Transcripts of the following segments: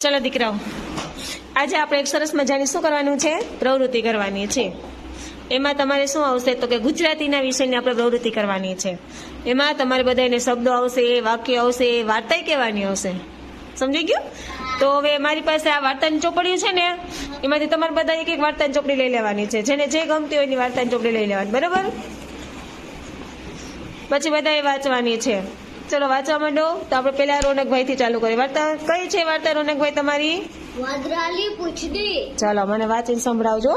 ચલો દીકરાઓ, આજે આપણે એક સરસ મજાની શું કરવાનું છે? પ્રવૃત્તિ કરવાની છે. એમાં તમારે શું આવશે? તો કે ગુજરાતીના વિષયની આપણે પ્રવૃત્તિ કરવાની છે. એમાં તમારે બધાને શબ્દો આવશે, વાક્ય આવશે, વાર્તાય કહેવાની આવશે. સમજી ગયું? તો હવે મારી પાસે આ વાર્તાની ચોપડીઓ છે ને, એમાંથી તમારે બધા એક એક વાર્તાની ચોપડી લઈ લેવાની છે. જેને જે ગમતી હોય એની વાર્તાની ચોપડી લઈ લેવાની. બરાબર? પછી બધાએ વાંચવાની છે. ચલો વાંચવા માંડો. તો આપણે પેલા રોનકભાઈ થી ચાલુ કરીએ. વાર્તા કઈ છે વાર્તા રોનકભાઈ તમારી? વાદરાલી પૂછડી. ચાલો મને વાંચીને સંભળાવજો.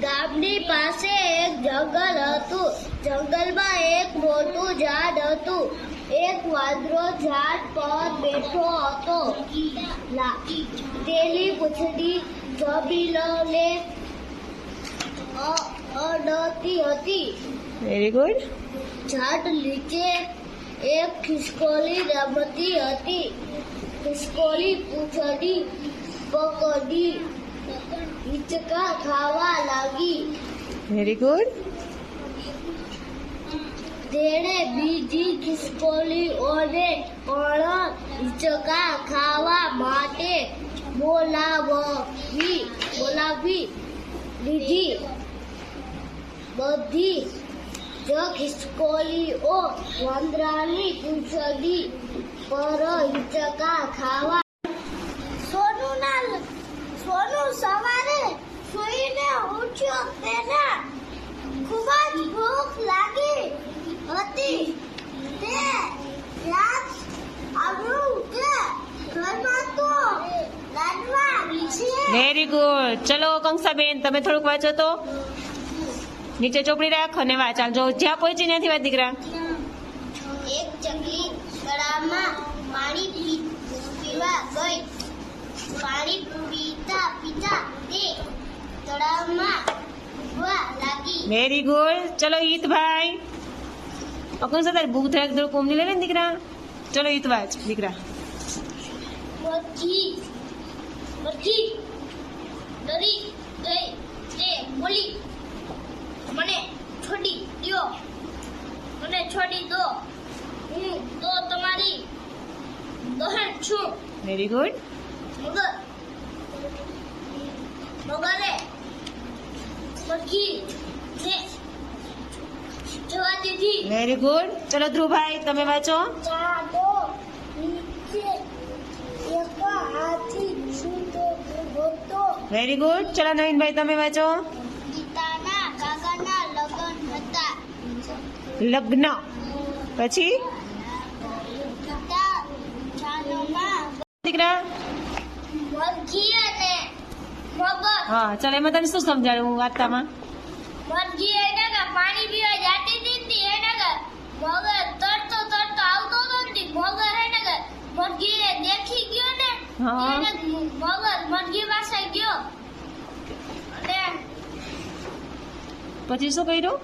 ગામની પાસે એક જંગલ હતું. જંગલમાં એક મોટું ઝાડ હતું. એક વાદરો ઝાડ પર બેઠો હતો. લા- પૂછડી અ- અડતી હતી. વેરી ગુડ ઝાડ નીચે એક ખિસકોલી રમતી હતી. ખિસકોલી પૂંછડી પકડી હિચકા ખાવા લાગી. વેરી ગુડ તેણે બીજી ખિસકોલીઓને પણ હિચકા ખાવા માટે બોલાવી બોલાવી. લીધી બધી જ ખિસકોલીઓ વાંદરાની પૂંછડી પર હિંચકા ખાવા. સોનું ના સોનું સવારે સૂઈને ઉઠ્યો. તેના ખૂબ જ ભૂખ લાગી હતી. તે યાદ વેરી ગુડ ચલો કંસાબેન, તમે થોડુંક વાંચો તો. નીચે ચોપડી રાખ અને વાંચ ચાલ. જો જ્યાં પહોંચી નથી વાત દીકરા. એક ચકલી ગળામાં પાણી પીવા ગઈ. પાણી પીતા પીતા તે તળાવમાં ડૂબવા લાગી. વેરી ગુડ ચલો ઈતભાઈ. અકંસા સાથે ભૂખ થાય થોડુંક કોમની લે ને દીકરા? ચલો ઈત વાંચ દીકરા. બધી બધી ડરી ગઈ. તે બોલી મને છોડી દો મને છોડી દો હું તો તમારી બહેન છું. વેરી ગુડ મગર મગરે બધી ને જવા દીધી. વેરી ગુડ ચલો ધ્રુવભાઈ તમે વાંચો. ચાલો નીચે એક હાથી છૂટો તો. વેરી ગુડ ચલો નવીનભાઈ તમે વાંચો ગીતાના કાકાના લગ્ન હતા લગ્ન. પછી? દીકરા? મરઘી હા ચાલ એમાં તને શું સમજાડ્યું વાર્તામાં? મરઘી એને કે પાણી પીવા જાતી હતી મગર તરતો તરતો આવતો હતો મગર એને કે દેખી ગયો ને હા. મગર મરઘી પાસે ગયો અને પછી શું કર્યું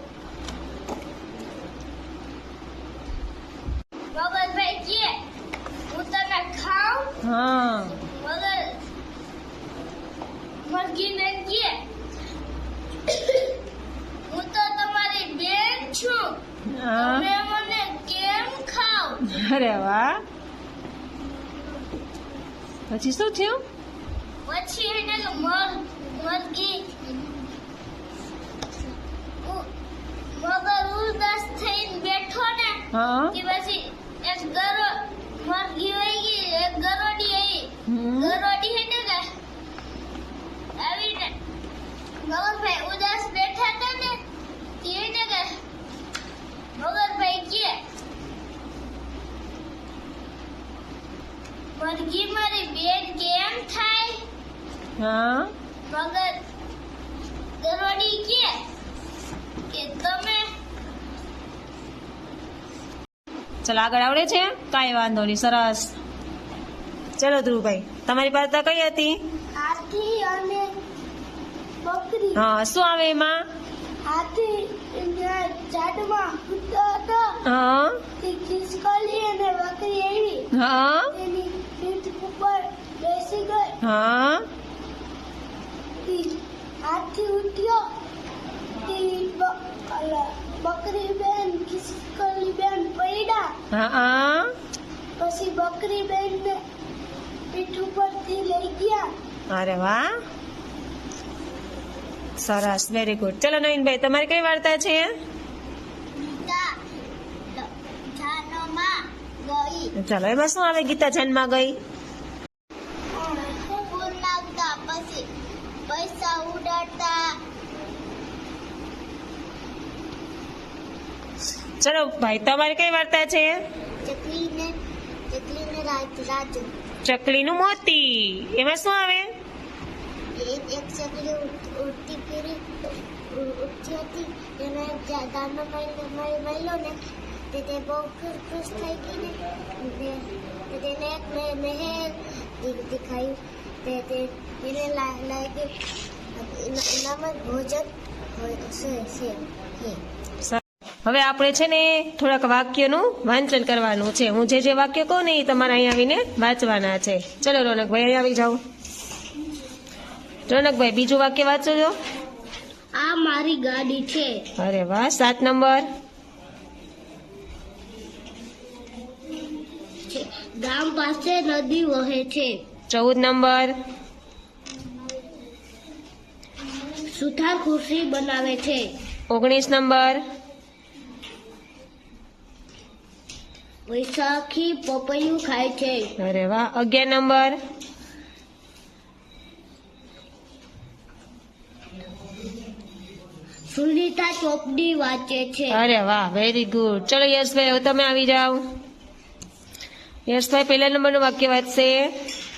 મગરભાઈ કે હું તને ખાઉં હા. મરઘીને કે હું. તો તમારી બેન છું તમે મને કેમ ખાવ અરે વાહ. પછી શું થયું? પછી એને મર મરઘી મગર ઉદાસ થઈને બેઠો ને હા. કે પછી એક ગરો મરઘી વહી ગઈ એક ગરોડી આવી હમ. ગરોડી હે ને આવીને મગરભાઈ ઉદાસ બેઠા હતા ને તેને કે મગરભાઈ કે મરઘી મારી બેન કેમ થાય? હા? મગર ગરોડી કે કે તમે ચલો આગળ આવડે છે? કાંઈ વાંધો નહીં સરસ. ચલો ધ્રુવભાઈ. તમારી વાર્તા કઈ હતી? અને બકરી. હા શું આવે એમાં? હાથી ઝાડમાં હતો. હા. તે ખિસકોલી અને બકરી આવી હા. એની પીઠ ઉપર બેસી ગઈ. હા. તે હાથી ઉઠ્યો. તે બકરી બેન ખિસકોલી બેન પડ્યા. હા હા. પછી બકરી બેન ને પીઠ ઉપરથી લઈ ગયા. અરે વાહ. સરસ વેરી ગુડ ચલો નવીનભાઈ તમારી કઈ વાર્તા છે? ચલો એમાં શું આવે? ગીતા જન્મમાં ગઈ? પૈસા ઉડાડતા. ચલો ભાઈ તમારી કઈ વાર્તા છે? ચકલીને ચકલીને રાજ રાજુ ચકલીનું મોતી. એમાં શું આવે? એક ચકલી ઉડતી ફરી ઉડતી હતી. એને ગામમાં મળી મળી મળ્યો ને, તે તે બહુ ખુશ થઈ ગઈ ને તેને એક મહે- મહેલ દેખાયું. તે તે એને લાગ્યું. એના- એનામાં ભોજન હોય છે. હવે આપણે છે ને થોડાક વાક્યનું વાંચન કરવાનું છે. હું જે જે વાક્ય કહું ને એ તમારે અહીં આવીને વાંચવાના છે. ચલો રોનકભાઈ અહીં આવી જાઓ. રોનકભાઈ બીજું વાક્ય વાંચો છો આ મારી ગાડી છે. અરે વાહ સાત નંબર. ગામ પાસે નદી વહે છે. ચૌદ નંબર. સુથાર ખુરશી બનાવે છે. ઓગણીસ નંબર. વૈશાખી પપૈયું ખાય છે. અરે વાહ અગિયાર નંબર. સુનિતા ચોપડી વાંચે છે. અરે વાહ વેરી ગુડ ચલો યશભાઈ હવે તમે આવી જાઓ. યશભાઈ પહેલા નંબરનું વાક્ય વાંચશે.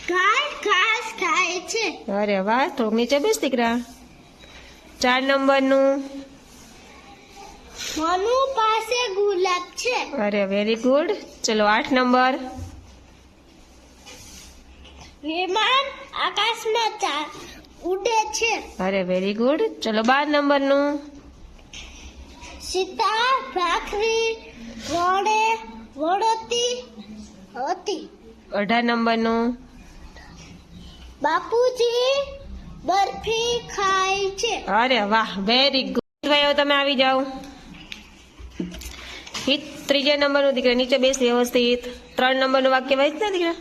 ઘાસ ઘાસ ખાય છે. અરે વાહ તો નીચે બેસ દીકરા. ચાર નંબરનું. મનુ પાસે ગુલાબ છે. અરે વેરી ગુડ ચલો આઠ નંબર. વિમાન આકાશમાં ચા ઉડે છે. અરે વેરી ગુડ ચલો બાર નંબરનું. સીતા ભાખરી વડે વડોતી હતી. અઢાર નંબરનું. બાપુજી બરફી ખાય છે. અરે વાહ વેરી ગુડ ભાઈઓ તમે આવી જાઓ? ત્રીજા નંબરનું દીકરા નીચે બેસ વ્યવસ્થિત ત્રણ નંબરનું વાક્ય વાંચ ને દીકરા.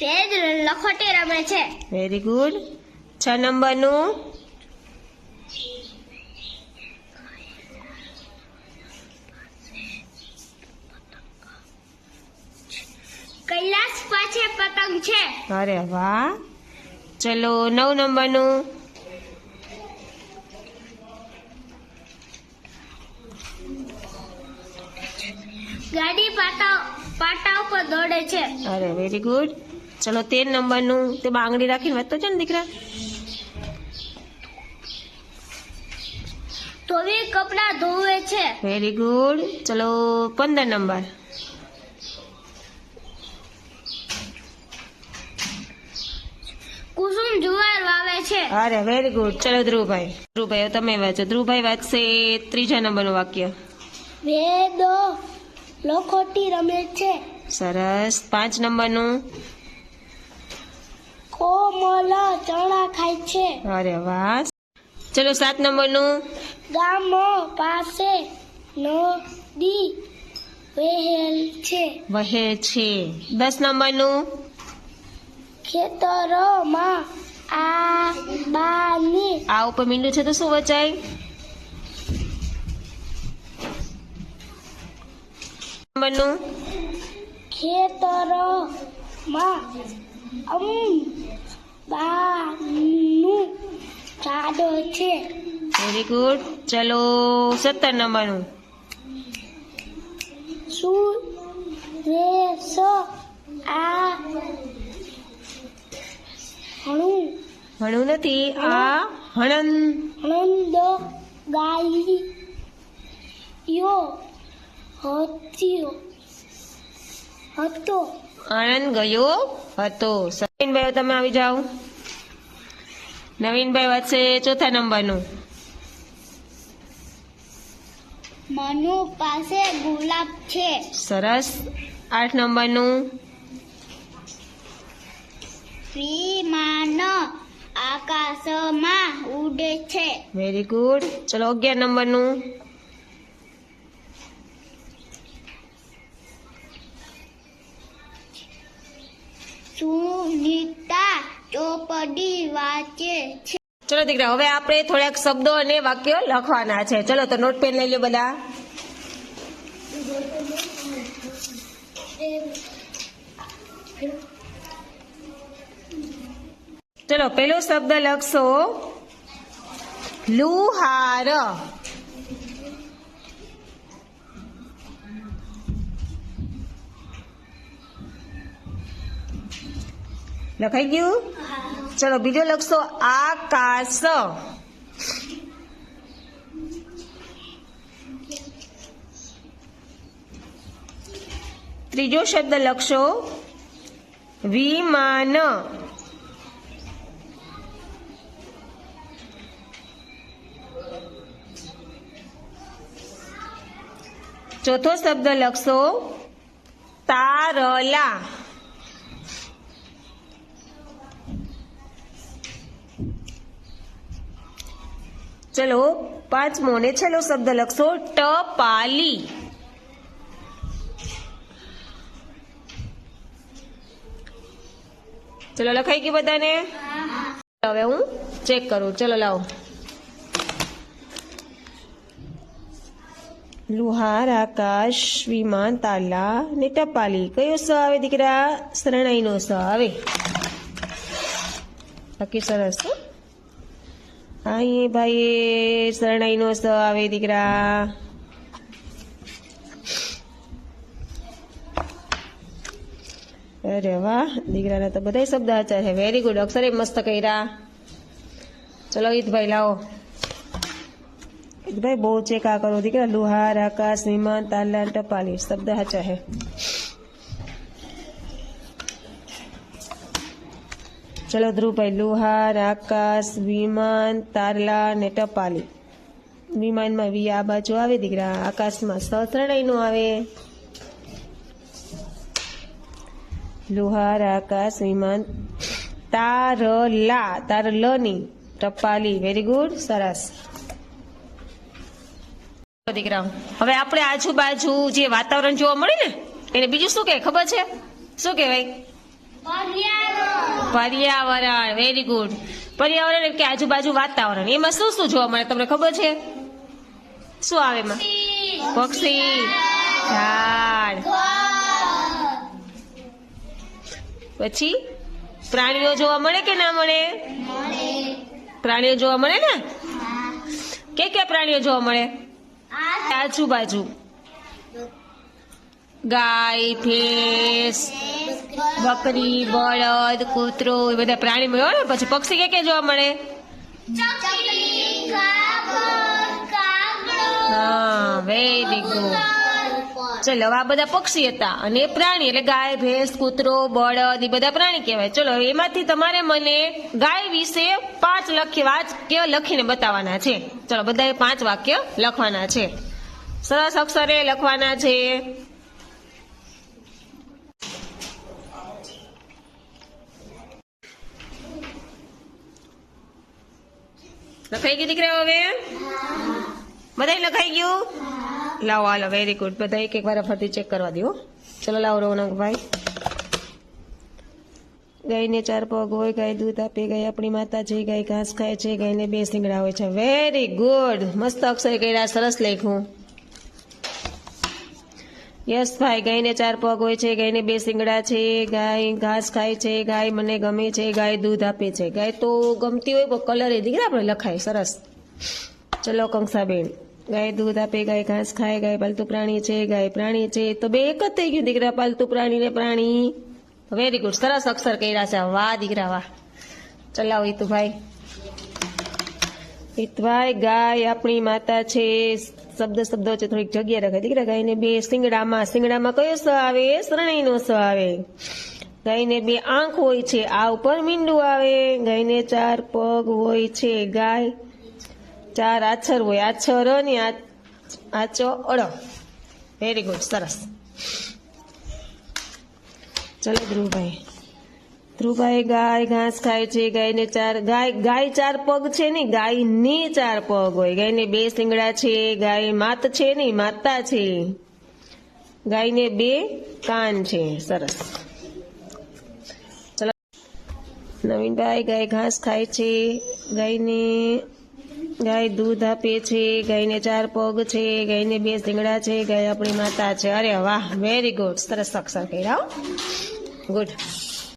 તેજ લખોટી રમે છે. વેરી ગુડ છ નંબરનું? કૈલાસ પાસે પતંગ છે. અરે વાહ. ચલો નવ નંબરનું ગાડી પાટા પાટા ઉપર દોડે છે અરે વેરી ગુડ ચલો તેર નંબરનું તે બાંગડી રાખીને વધતો છે ને દીકરા. ધોવી કપડા ધોવે છે. વેરી ગુડ ચલો પંદર નંબર. કુસુમ જુવાર વાવે છે. અરે વેરી ગુડ ચલો ધ્રુવભાઈ. ધ્રુવભાઈ તમે વાંચો. ધ્રુવભાઈ વાંચશે ત્રીજા નંબરનું વાક્ય. વેદો લખોટી રમે છે. સરસ. પાંચ નંબરનું? કોમલ ચણા ખાય છે. અરે વાહ. ચલો સાત નંબરનું? ગામ પાસે નદી વહેલ છે. વહે છે. દસ નંબરનું? ખેતરોમાં આ બાની આ ઉપર મીંડું છે તો શું વચાય? નંબરનું? ખેતરોમાં અમ બાનું ચાડો છે. વેરી ગુડ ચલો સત્તર નંબરનું. શું રેસ આ હણું. હણું નથી આ હણન હણંદ ગાયો હત્યો હતો. આણંદ ગયો હતો. નવીનભાઈ તમે આવી જાઓ. નવીનભાઈ વાંચશે ચોથા નંબરનું. મનુ પાસે ગુલાબ છે. સરસ. આઠ નંબરનું. વિમાન આકાશમાં ઉડે છે. વેરી ગુડ ચલો અગિયાર નંબરનું. સુનિતા ચોપડી વાંચે છે. ચલો દીકરા, હવે આપણે થોડાક શબ્દો અને વાક્યો લખવાના છે. ચલો, તો નોટ પેન લઈ લો બધા. ચલો, પેલો શબ્દ લખશો. લુહાર. લખાઈ ગયું ચલો બીજો લખશો આકાશ ત્રીજો શબ્દ લખશો વિમાન. ચોથો શબ્દ લખશો તારલા. ચલો પાંચમો ને છેલ્લો શબ્દ લખશો, ટપાલી. ચલો લખાઈ ગયું બધાને? હવે હું ચેક કરું. ચલો લાવો. લુહાર, આકાશ, વિમાન, તાલા ને ટપાલી. કયો સ આવે દીકરા? શરણાઈનો સ આવે. બાકી સરસ હો? હા એ ભાઈ શરણાઈનો સ આવે દીકરા. અરે વાહ, દીકરાના તો બધા શબ્દ આચાર છે. વેરી ગુડ અક્ષરે મસ્ત કર્યા. ચલો ઈદભાઈ લાવો. ઈદભાઈ બહુ ચેકા કરો. દીકરા લુહાર, આકાશ, વિમાન, તાલા અને ટપાલી, શબ્દ હાચા હે ચલો ધ્રુવભાઈ લુહાર આકાશ વિમાન તારલા ને ટપાલી. વિમાનમાં વી આ બાજુ આવે દીકરા. આકાશમાં સત્રણયનું આવે. લુહાર આકાશ વિમાન તારલા. તારલની ટપાલી. વેરી ગુડ સરસ. દીકરા હવે આપણે આજુબાજુ જે વાતાવરણ જોવા મળે ને એને બીજું શું કે ખબર છે? શું કહેવાય? પર્યાવરણ વેરી ગુડ પર્યાવરણ એટલે કે આજુબાજુ વાતાવરણ. એમાં શું શું જોવા મળે તમને ખબર છે? શું આવે એમાં? પક્ષી, ઝાડ. પછી? પ્રાણીઓ જોવા મળે કે ના મળે? પ્રાણીઓ જોવા મળે ને? કે કે પ્રાણીઓ જોવા મળે? આજુબાજુ. ગાય, ભેંસ બકરી, બળદ, કૂતરો, એ બધા પ્રાણી મળ્યો ને? પછી પક્ષી કે કે જોવા મળે? હા વેરી ગુડ ચલો, આ બધા પક્ષી હતા. અને પ્રાણી, એટલે ગાય, ભેંસ, કૂતરો, બળદ, એ બધા પ્રાણી કહેવાય. ચલો, એમાંથી તમારે મને ગાય વિશે પાંચ લખી વાક્ય લખીને બતાવવાના છે. ચલો, બધાએ પાંચ વાક્ય લખવાના છે. સરસ અક્ષરે લખવાના છે. લખાઈ ગયું દીકરા હવે? બધાય લખાઈ ગયું? લાવો, હાલો વેરી ગુડ બધા એક એક વાર ફરતી ચેક કરવા દો ચલો લાવો રોનકભાઈ ગાયને ચાર પગ હોય, ગાય દૂધ આપે, ગાય આપણી માતા છે, ગાય ઘાસ ખાય છે, ગાયને બે શિંગડા હોય છે. વેરી ગુડ મસ્ત અક્ષર કર્યા, સરસ લખ્યું. યસ ભાઈ, ગાયને ચાર પગ હોય છે, ગાયને બે શિંગડા છે, ગાય ઘાસ ખાય છે, ગાય મને ગમે છે, ગાય દૂધ આપે છે. ગાય તો ગમતી હોય પણ કલર એ દીકરા આપણે લખાય, સરસ. ચલો કંસાબેન, ગાય દૂધ આપે, ગાય ઘાસ ખાય, ગાય પાલતુ પ્રાણી છે, ગાય પ્રાણી છે, તો બે એક જ થઈ ગયું દીકરા પાલતુ પ્રાણી ને પ્રાણી. વેરી ગુડ સરસ અક્ષર કર્યા છે, વાહ દીકરા, વાહ. ચલાવો હિતુભાઈ હિતભાઈ ગાય આપણી માતા છે શબ્દ શબ્દો છે થોડીક જગ્યા રખાય દીકરા ગાયને બે સિંગડામાં સિંગડામાં કયો સ આવે? શરણાઈનો સ આવે. ગાયને બે આંખ હોય છે, આ ઉપર મીંડું આવે. ગાયને ચાર પગ હોય છે, ગાય ચાર આછર હોય. આછર અને આચો અળ. વેરી ગુડ સરસ. ચલો ધ્રુવભાઈ. ધ્રુવભાઈ ગાય, ઘાસ ખાય છે, ગાયને ચાર, ગાય ગાય ચાર પગ છે ને, ગાયની ચાર પગ હોય. ગાયને બે શિંગડા છે, ગાય માત છે ને, માતા છે. ગાયને બે કાન છે. સરસ. ચલો. નવીનભાઈ, ગાય ઘાસ ખાય છે, ગાયને, ગાય દૂધ આપે છે, ગાયને ચાર પગ છે, ગાયને બે શિંગડા છે, ગાય આપણી માતા છે. અરે વાહ વેરી ગુડ સરસ અક્ષર કર્યા ગુડ